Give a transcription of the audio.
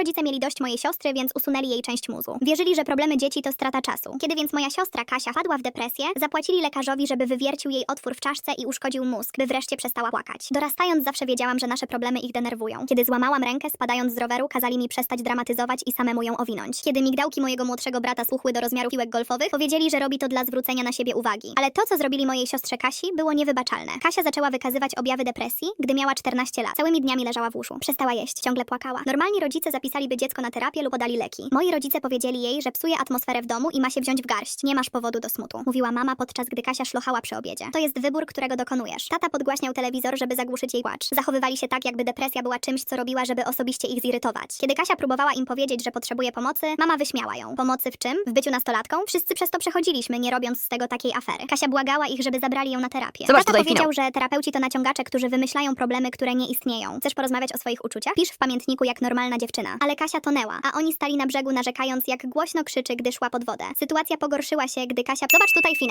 rodzice mieli dość mojej siostry, więc usunęli jej część mózgu. Wierzyli, że problemy dzieci to strata czasu. Kiedy więc moja siostra Kasia wpadła w depresję, zapłacili lekarzowi, żeby wywiercił jej otwór w czaszce i uszkodził mózg, by wreszcie przestała płakać. Dorastając zawsze wiedziałam, że nasze problemy ich denerwują. Kiedy złamałam rękę spadając z roweru, kazali mi przestać dramatyzować i samemu ją owinąć. Kiedy migdałki mojego młodszego brata słuchły do rozmiaru piłek golfowych, powiedzieli, że robi to dla zwrócenia na siebie uwagi. Ale to, co zrobili mojej siostrze Kasi, było niewybaczalne. Kasia zaczęła wykazywać objawy depresji, gdy miała 14 lat. Całymi dniami leżała w łóżku. Przestała jeść, ciągle płakała. Rodzice zapisaliby dziecko na terapię lub podali leki. Moi rodzice powiedzieli jej, że psuje atmosferę w domu i ma się wziąć w garść. Nie masz powodu do smutu. Mówiła mama podczas gdy Kasia szlochała przy obiedzie. To jest wybór, którego dokonujesz. Tata podgłaśniał telewizor, żeby zagłuszyć jej płacz. Zachowywali się tak, jakby depresja była czymś, co robiła, żeby osobiście ich zirytować. Kiedy Kasia próbowała im powiedzieć, że potrzebuje pomocy, mama wyśmiała ją. Pomocy w czym? W byciu nastolatką? Wszyscy przez to przechodziliśmy, nie robiąc z tego takiej afery. Kasia błagała ich, żeby zabrali ją na terapię. Zobacz Tata powiedział, że terapeuci to naciągacze, którzy wymyślają problemy, które nie istnieją. Chcesz porozmawiać o swoich uczuciach? Pisz w pamiętniku jak normalna dziewczyna. Ale Kasia tonęła, a oni stali na brzegu narzekając, jak głośno krzyczy, gdy szła pod wodę. Sytuacja pogorszyła się, gdy Kasia... Zobacz tutaj finał.